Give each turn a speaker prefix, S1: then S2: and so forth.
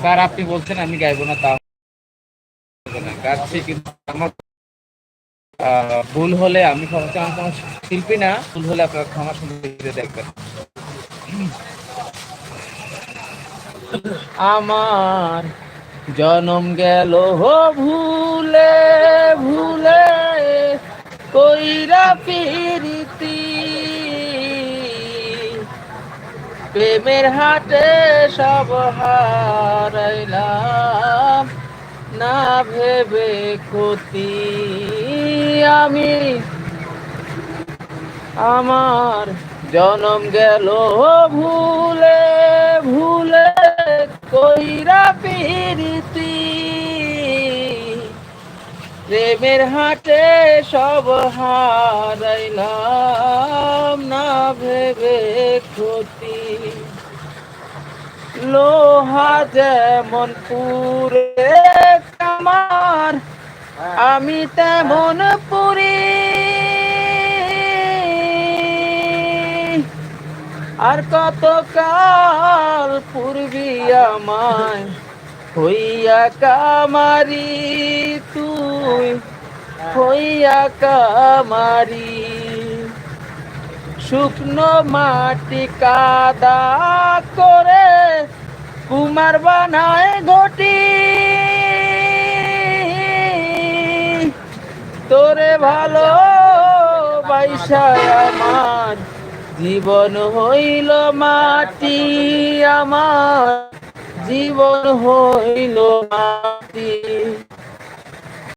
S1: Sir, আপনি বলছেন আমি গাইবো না তা গাচ্ছি কিন্তু ভুল হলে আমি শিল্পী না, ভুল হলে আপনার ক্ষমা সুন্দর দেখবেন। আমার জনম গেল হো, ভুলে ভুলে, কইরা পিরিতি প্রেমের হাটে সব হারাইলাম। না ভেবে ক্ষতি আমি। আমার জনম গেল ভুলে ভুলে কইরা পিরিতি। প্রেমের হাটে সব হারাইলাম, না ভেবে ক্ষতি। লোহা যেমন পুরে কামার, আমি তেমন পুরি আর কত কাল পূর্বি আমায়? হইয়া কামারি তুই, হইয়া কামারি শুকনো মাটি কাদা করে কুমার বানায় ঘটি। তোরে ভালো আমার, জীবন হইল মাটি আমার, জীবন হইল মাটি।